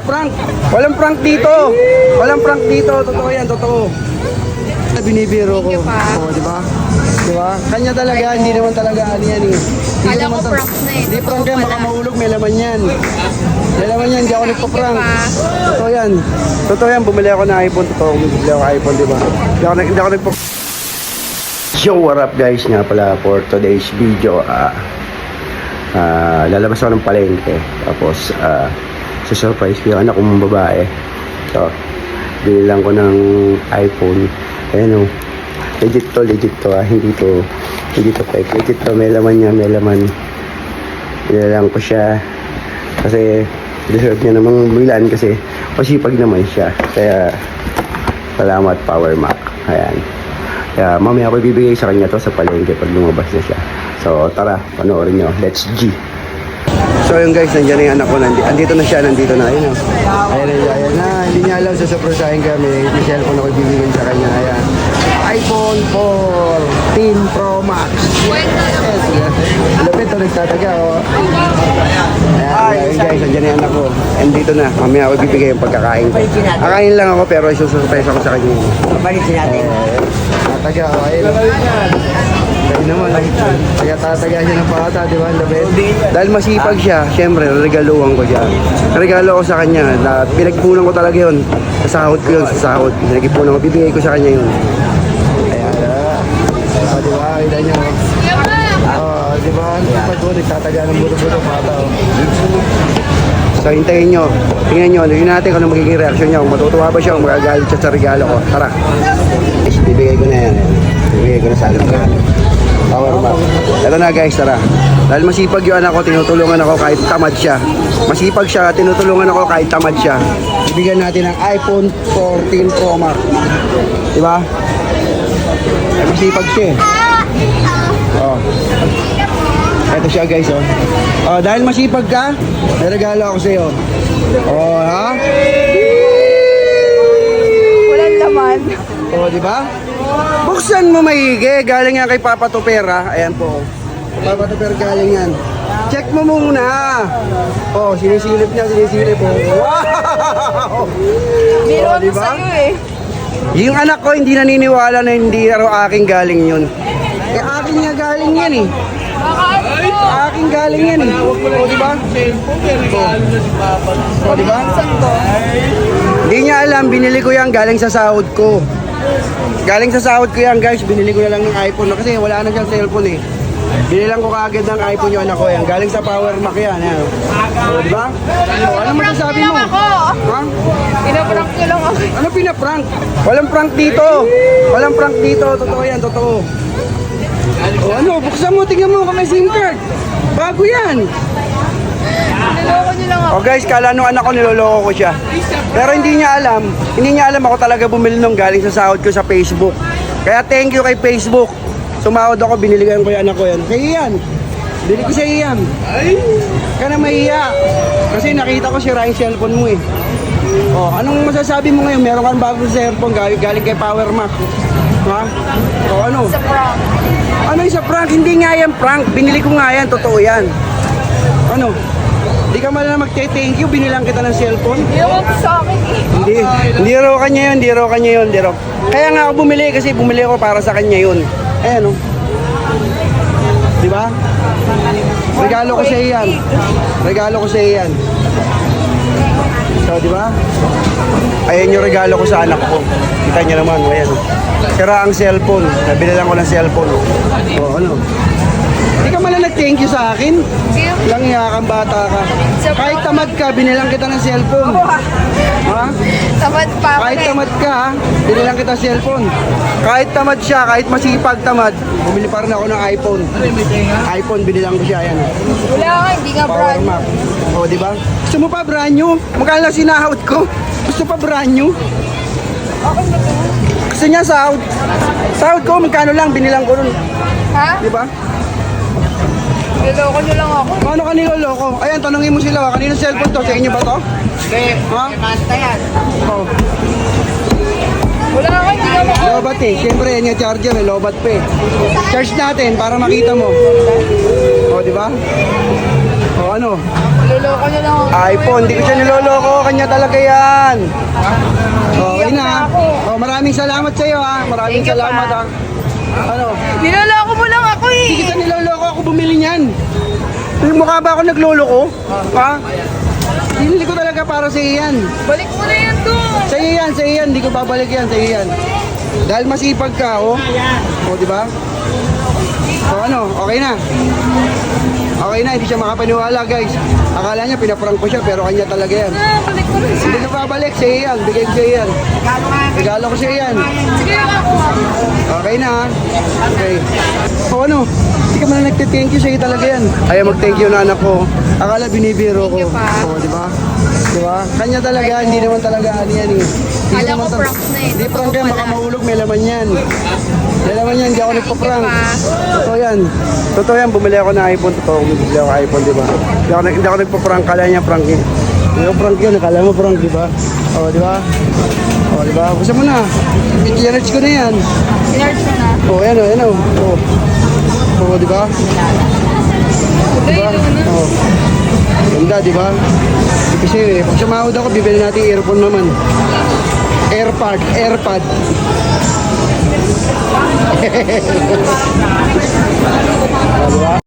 pinaprank. Walang prank dito. Walang prank dito. Totoo yan, totoo. Binibiro ko. Thank you, pa. Oo, di ba? Di ba? Kanya talaga, hindi naman talaga ano yan eh. Hindi Kala naman ko tal- prank na eh. Hindi prank yan, baka mahulog, may laman yan. May laman yan, hindi ako nagpa-prank. pa. Totoo yan. Totoo yan, bumili ako ng iPhone. Totoo, bumili ako ng iPhone, di ba? Hindi ako, hindi ako nagpa Yo, what up guys? Nga pala for today's video, ah ah, lalabas ako ng palengke. Tapos, ah surprise ko yung anak kong babae. So, bilang ko ng iPhone. Ayan o. Legit to, legit to ah. Hindi to, hindi to fake. Legit to, may laman niya, may laman. Nilalang ko siya. Kasi, deserve niya namang bilan kasi masipag naman siya. Kaya, salamat Power Mac. Ayan. Kaya mamaya ako ibibigay sa kanya to sa palengke pag lumabas na siya. So tara, panoorin nyo. Let's G! So yun guys, nandiyan na yung anak ko. Nandi, andito na siya, nandito na. Ayun o. Ayan na, ayan na. Hindi niya alam, sasurpresahin kami. May cellphone ako ibibigay sa kanya. Ayan. iPhone 14 Pro Max. Yes. Lapit to, nagtataga o. Ayan, ayan guys, nandiyan na yung anak ko. Andito na. Mamaya ako ibibigay yung pagkakain ko. Lang ako pero isusurprise ako sa kanya. Pabalitin natin. Tataga, oh, ayun. Ayun naman, kaya tataga siya ng bata, di ba? Ang lapit. Dahil masipag siya, syempre, regaluhan ko siya. Regalo ko sa kanya, na pinagpunan ko talaga yun. Sa sahod ko yun, sa sahod. Pinagpunan ko, bibigay ko sa kanya yun. Ayan, ah. Oh, di ba? Kita niyo. Oh, di ba? Pag ko, nagtataga ng buto-buto bata, oh. So, hintayin nyo. Tingnan nyo, tingnan natin kung ano magiging reaction niya. Kung matutuwa ba siya, kung magagalit siya sa regalo ko. Tara. Bibigay ko na yan. Bibigay ko na sa alam ko. Power back. Ito na guys, tara. Dahil masipag yung anak ko, tinutulungan ako kahit tamad siya. Masipag siya, tinutulungan ako kahit tamad siya. Bibigyan natin ng iPhone 14 Pro Max. Diba? Ay, masipag siya eh. Oh. Ito siya guys, oh. Oh, dahil masipag ka, may regalo ako sa'yo. Oh, ha? Walang laman. Oh, di ba? Buksan mo maigi. Galing yan kay Papa Tupera. Ayan po. Papa Tupera galing yan. Check mo muna. Oh, sinisilip niya, sinisilip po. Wow! Meron Oh, di ba? sa'yo eh. Yung anak ko hindi naniniwala na hindi raw aking galing yun. Eh, akin nga galing yan eh. Aking galing yan eh. O, di ba? O, di ba? Hindi niya alam, binili ko yan galing sa sahod ko. Galing sa sahod ko yan guys, binili ko na lang ng iPhone kasi wala na siyang cellphone eh. Binilang ko kaagad ng iPhone yung anak ko yan. Galing sa Power Mac yan. yan. O, di ba? O, ano masasabi mo? Lang ako. Ha? Pinaprank ko lang ako. Ano pinaprank? Walang prank dito. Walang prank dito. Totoo yan, totoo. O ano, buksan mo, tingnan mo kung may SIM card. Bago yan. Niloko niyo lang ako. O guys, kala nung anak ko niloloko ko siya. Pero hindi niya alam, hindi niya alam ako talaga bumili nung galing sa sahod ko sa Facebook. Kaya thank you kay Facebook. Sumahod ako, biniligan ko yung anak ko yan. Kaya yan. Bili ko sa iyan. Ka na mahiya. Kasi nakita ko si Ryan cellphone mo eh. Oh, anong masasabi mo ngayon? Meron kang bagong cellphone galing, galing kay Power Mac. Ha? O ano? Sa prank. Ano yung sa prank? Hindi nga yan prank. Binili ko nga yan. Totoo yan. Ano? Hindi ka man lang magte-thank you. Binilang kita ng cellphone. Ewan ko sa akin eh. Hindi, hindi raw kanya yun, hindi raw kanya yun, hindi raw. Kaya nga ako bumili kasi bumili ako para sa kanya yun. Ayan o. Di ba? Regalo ko sa iyan. Regalo ko sa iyan. So, di ba? Ayan yung regalo ko sa anak ko. Kita niyo naman, ayan o. Sira ang cellphone. Nabili lang ko ng cellphone. O, ano? Hindi ka man lang nag-thank you sa akin. Lang iya kang bata ka. Kahit tamad ka, binilang kita ng cellphone. Ha? Tamad pa Kahit eh. tamad ka, ha? binilang kita cellphone. Kahit tamad siya, kahit masipag tamad, bumili pa rin ako ng iPhone. iPhone, binilang ko siya, ayan. Wala nga, hindi nga Power brand. Mac. O, di ba? Gusto mo pa brand new? Magkano lang sinahod ko? Gusto pa brand new? Okay na to. Gusto niya sahod. Sahod ko, magkano lang, binilang ko nun. Ha? Di ba? Niloko niyo lang ako. Paano ka niloloko? Ayan, tanongin mo sila, kanino cellphone to? Sa inyo ba to? Ha? Basta yan. Oh. Wala nga, hindi nga mako. Lobat eh. Siyempre, yan yung charger eh. Lobat pa eh. Charge natin para makita mo. O, di ba? O, O ano? Luloko niyo lang ako. iPhone, hindi ko siya niloloko. Kanya talaga yan. Okay Iyak na. Oh, maraming salamat sa iyo ha. Maraming Thank you, salamat ha. Ano? Niloloko mo lang ako eh. Hindi kita niloloko ako bumili niyan. Yung mukha ba ako nagloloko? Ha? Binili ko talaga para sa iyo yan. Balik mo na yan doon. Sa iyo yan, sa iyo yan. Hindi ko babalik yan, sa iyo yan. Dahil masipag ka, oh. O, di ba? O ano, okay na. Okay na, hindi siya makapaniwala, guys. Akala niya pinaprank ko siya, pero kanya talaga yan. Ah, balik mo na siya. Hindi ko babalik, sa iyo yan. Bigay ko sa iyo yan. Regalo ko sa iyo yan. Sige ako. Okay na? Okay. O ano, hindi ka man nagte-thank you, sa iyo talaga yan. Ayaw mag-thank you na anak ko. Akala binibiro ko. Thank you, pa. O, di ba? Di ba? Kanya talaga, hindi naman talaga ano yan eh. Hindi Kala ko prank na eh. Hindi prank yan, baka mahulog, may laman yan. May laman yan, hindi ako nagpa-prank. pa. Totoo yan. Totoo yan, bumili ako ng iPhone. Totoo, bumili ako iPhone, di ba? Hindi ako, hindi ako nagpa-prank, kala niya prank yun. Hindi ako prank yun, akala mo prank, di ba? O, di ba? O, di ba? Gusto mo na. I-charge ko na yan. Sinerge mo na. O, yan o, yan o. O, o di ba? Na. O. Ganda, di ba? Kasi pag sumahod ako, bibili natin earphone naman. Airpod, Airpod. O, di ba?